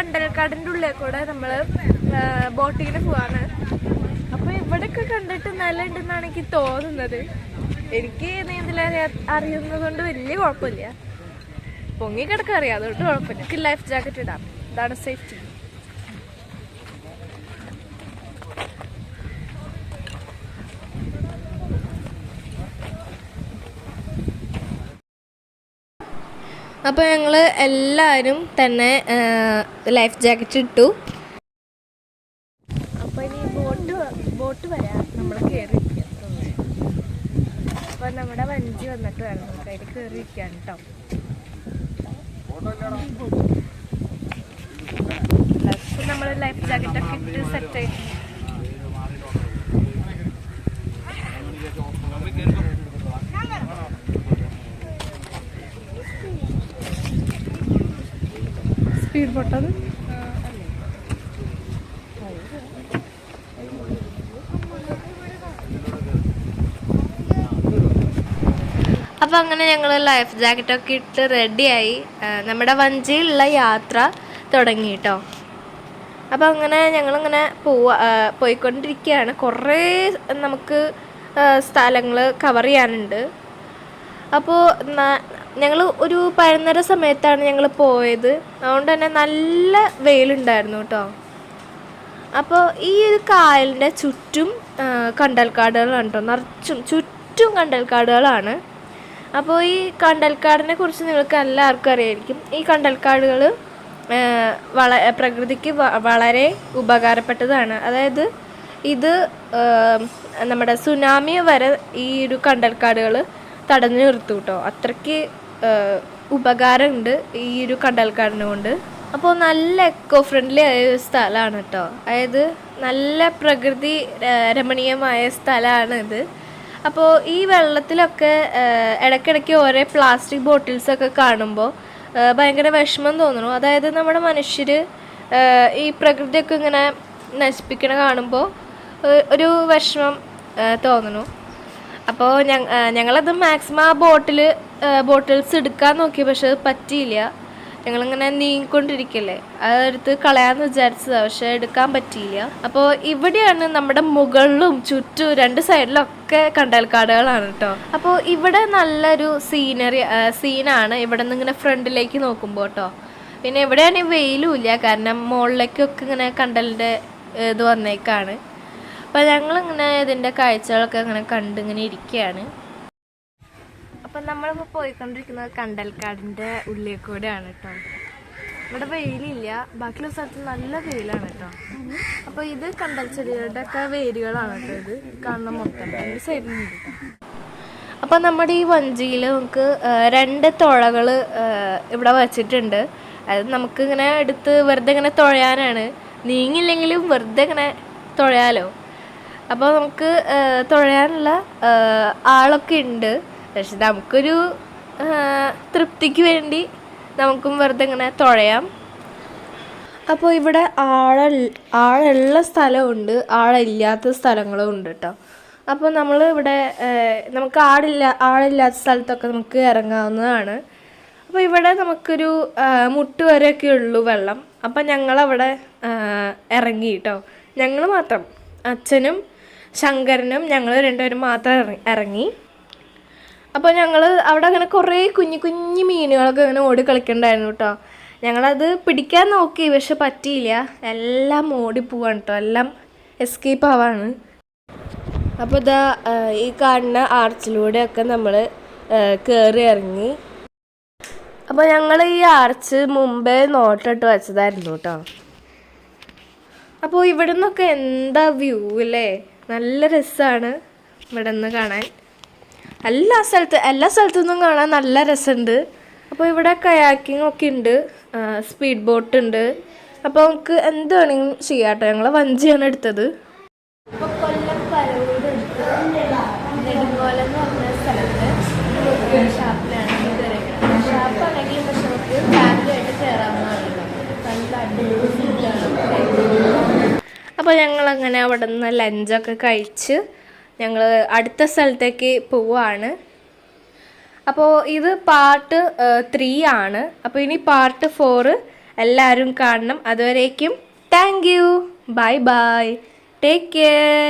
കണ്ടൽക്കാടിന്റെ ഉള്ളിൽ കൂടെ നമ്മൾ ബോട്ടിങ്ങിന് പോവാണ്. അപ്പൊ ഇവിടെയൊക്കെ കണ്ടിട്ട് നല്ല ഉണ്ടെന്നാണ് എനിക്ക് തോന്നുന്നത് എനിക്ക് നീന്തൽ അറിയുന്നത് കൊണ്ട് വലിയ കുഴപ്പമില്ല. പൊങ്ങി കിടക്കാൻ അറിയാം അതുകൊണ്ട് കുഴപ്പമില്ല. ലൈഫ് ജാക്കറ്റ് ഇടാം. ഇതാണ് സേഫ്റ്റി അപ്പോൾ ഞങ്ങൾ എല്ലാവരും തന്നെ ലൈഫ് ജാക്കറ്റ് ഇട്ടു. അപ്പോൾ ഇനി ബോട്ട് ബോട്ട് വരാം നമ്മൾ കയറിയിരിക്കാം അപ്പോൾ നമ്മുടെ വഞ്ചി വന്നിട്ട് വേണം നമുക്ക് അതിൽ കയറിയിരിക്കാൻ കേട്ടോ നമ്മൾ ലൈഫ് ജാക്കറ്റൊക്കെ സ്പീഡ് പൊട്ടത് അപ്പം അങ്ങനെ ഞങ്ങൾ ലൈഫ് ജാക്കറ്റൊക്കെ ഇട്ട് റെഡിയായി നമ്മുടെ വഞ്ചിയിലുള്ള യാത്ര തുടങ്ങി കേട്ടോ അപ്പം അങ്ങനെ ഞങ്ങളിങ്ങനെ പോവാ പോയിക്കൊണ്ടിരിക്കുകയാണ് കുറേ നമുക്ക് സ്ഥലങ്ങൾ കവർ ചെയ്യാനുണ്ട്. അപ്പോൾ ഞങ്ങൾ ഒരു പതിനൊന്നര സമയത്താണ് ഞങ്ങൾ പോയത്. അതുകൊണ്ട് തന്നെ നല്ല വെയിലുണ്ടായിരുന്നു കേട്ടോ. അപ്പോൾ ഈ ഒരു കായലിന്റെ ചുറ്റും കണ്ടൽക്കാടുകളാണ് കേട്ടോ. നിറച്ചും ചുറ്റും കണ്ടൽക്കാടുകളാണ്. അപ്പോൾ ഈ കണ്ടൽക്കാടിനെ കുറിച്ച് നിങ്ങൾക്ക് എല്ലാവർക്കും അറിയായിരിക്കും. ഈ കണ്ടൽക്കാടുകൾ വള പ്രകൃതിക്ക് വളരെ ഉപകാരപ്പെട്ടതാണ്. അതായത് ഇത് നമ്മുടെ സുനാമി വരെ ഈ ഒരു കണ്ടൽക്കാടുകൾ തടഞ്ഞു നിർത്തും കേട്ടോ. അത്രയ്ക്ക് ഉപകാരമുണ്ട് ഈ ഒരു കടൽക്കാടിനെ കൊണ്ട്. അപ്പോൾ നല്ല എക്കോ ഫ്രണ്ട്ലി ആയ ഒരു സ്ഥലമാണ് കേട്ടോ. അതായത് നല്ല പ്രകൃതി രമണീയമായ സ്ഥലമാണ് ഇത്. അപ്പോൾ ഈ വെള്ളത്തിലൊക്കെ ഇടയ്ക്കിടയ്ക്ക് ഓരോ പ്ലാസ്റ്റിക് ബോട്ടിൽസൊക്കെ കാണുമ്പോൾ ഭയങ്കര വിഷമം തോന്നുന്നു. അതായത് നമ്മുടെ മനുഷ്യർ ഈ പ്രകൃതിയൊക്കെ ഇങ്ങനെ നശിപ്പിക്കണ കാണുമ്പോൾ ഒരു വിഷമം തോന്നുന്നു. അപ്പോൾ ഞങ്ങളത് മാക്സിമം ആ ബോട്ടിൽ ബോട്ടിൽസ് എടുക്കാൻ നോക്കി പക്ഷെ അത് പറ്റിയില്ല. ഞങ്ങളിങ്ങനെ നീങ്ങിക്കൊണ്ടിരിക്കല്ലേ. അതെടുത്ത് കളയാന്ന് വിചാരിച്ചതാണ് പക്ഷെ എടുക്കാൻ പറ്റിയില്ല. അപ്പോൾ ഇവിടെയാണ് നമ്മുടെ മുകളിലും ചുറ്റും രണ്ട് സൈഡിലൊക്കെ കണ്ടൽക്കാടുകളാണ് കേട്ടോ അപ്പോൾ ഇവിടെ നല്ലൊരു സീനറി സീനാണ് ഇവിടെ നിന്ന് ഇങ്ങനെ ഫ്രണ്ടിലേക്ക് നോക്കുമ്പോൾ കേട്ടോ പിന്നെ ഇവിടെയാണെങ്കിൽ വെയിലും ഇല്ല കാരണം മുകളിലേക്കൊക്കെ ഇങ്ങനെ കണ്ടലിന്റെ ഇത് വന്നേക്കാണ്. അപ്പോൾ ഞങ്ങളിങ്ങനെ ഇതിന്റെ കാഴ്ചകളൊക്കെ അങ്ങനെ കണ്ടിങ്ങനെ ഇരിക്കുകയാണ് അപ്പം നമ്മളിപ്പോൾ പോയിക്കൊണ്ടിരിക്കുന്നത് കണ്ടൽക്കാടിന്റെ ഉള്ളിൽ കൂടെയാണ് കേട്ടോ. ഇവിടെ വെയിലില്ല. ബാക്കിയുള്ള സ്ഥലത്ത് നല്ല വെയിലാണ് കേട്ടോ. അപ്പോൾ ഇത് കണ്ടൽ ചെടികളുടെ ഒക്കെ വേരുകളാണ് കേട്ടോ ഇത് കാണുന്ന മൊത്തം. സൈഡിൽ സൈഡിലുണ്ട്. അപ്പോൾ നമ്മുടെ ഈ വഞ്ചിയിൽ നമുക്ക് രണ്ട് തുഴകൾ ഇവിടെ വച്ചിട്ടുണ്ട്. അത് നമുക്കിങ്ങനെ എടുത്ത് വെറുതെ ഇങ്ങനെ തുഴയാനാണ്. നീങ്ങില്ലെങ്കിലും വെറുതെ ഇങ്ങനെ തുഴയാലോ? അപ്പോൾ നമുക്ക് തുഴയാനുള്ള ആളൊക്കെ ഉണ്ട്. പക്ഷെ നമുക്കൊരു തൃപ്തിക്ക് വേണ്ടി നമുക്കും വെറുതെ ഇങ്ങനെ തുഴയാം. അപ്പോൾ ഇവിടെ ആഴ ആഴുള്ള സ്ഥലമുണ്ട്. ആളില്ലാത്ത സ്ഥലങ്ങളും ഉണ്ട് കേട്ടോ അപ്പോൾ നമ്മൾ ഇവിടെ നമുക്ക് ആടില്ല ആളില്ലാത്ത സ്ഥലത്തൊക്കെ നമുക്ക് ഇറങ്ങാവുന്നതാണ്. അപ്പോൾ ഇവിടെ നമുക്കൊരു മുട്ട് വരെയൊക്കെ ഉള്ളൂ വെള്ളം. അപ്പം ഞങ്ങളവിടെ ഇറങ്ങി കേട്ടോ ഞങ്ങൾ മാത്രം അച്ഛനും ശങ്കരനും ഞങ്ങൾ രണ്ടുപേരും മാത്രം ഇറങ്ങി. അപ്പോൾ ഞങ്ങൾ അവിടെ അങ്ങനെ കുറേ കുഞ്ഞു കുഞ്ഞു മീനുകളൊക്കെ അങ്ങനെ ഓടി കളിക്കണ്ടായിരുന്നു കേട്ടോ. ഞങ്ങളത് പിടിക്കാൻ നോക്കി പക്ഷെ പറ്റിയില്ല. എല്ലാം ഓടിപ്പോവാണ് കേട്ടോ. എല്ലാം എസ്കേപ്പ് ആവാണ്. അപ്പോൾ ഇതാ ഈ കാണുന്ന ആർച്ചിലൂടെയൊക്കെ നമ്മൾ കയറി ഇറങ്ങി. അപ്പോൾ ഞങ്ങൾ ഈ ആർച്ച് മുമ്പേ നോട്ടിട്ട് വെച്ചതായിരുന്നു കേട്ടോ. അപ്പോൾ ഇവിടെ നിന്നൊക്കെ എന്താ വ്യൂ അല്ലേ നല്ല രസമാണ് ഇവിടെ നിന്ന് കാണാൻ. എല്ലാ സ്ഥലത്ത് എല്ലാ സ്ഥലത്തു നിന്നും കാണാൻ നല്ല രസമുണ്ട് അപ്പോൾ ഇവിടെ കയാക്കിംഗ് ഒക്കെ ഉണ്ട് സ്പീഡ് ബോട്ട് ഉണ്ട് അപ്പോൾ നമുക്ക് എന്ത് വേണമെങ്കിലും ചെയ്യാം കേട്ടോ ഞങ്ങൾ വഞ്ചിയാണ് എടുത്തത്. അപ്പോൾ ഞങ്ങളങ്ങനെ അവിടെ നിന്ന് ലഞ്ചൊക്കെ കഴിച്ച് ഞങ്ങൾ അടുത്ത സ്ഥലത്തേക്ക് പോവാണ്. അപ്പോൾ ഇത് പാർട്ട് ത്രീ ആണ്. അപ്പോൾ ഇനി പാർട്ട് ഫോറ് എല്ലാവരും കാണണം. അതുവരേക്കും thank you. Bye bye. Take care.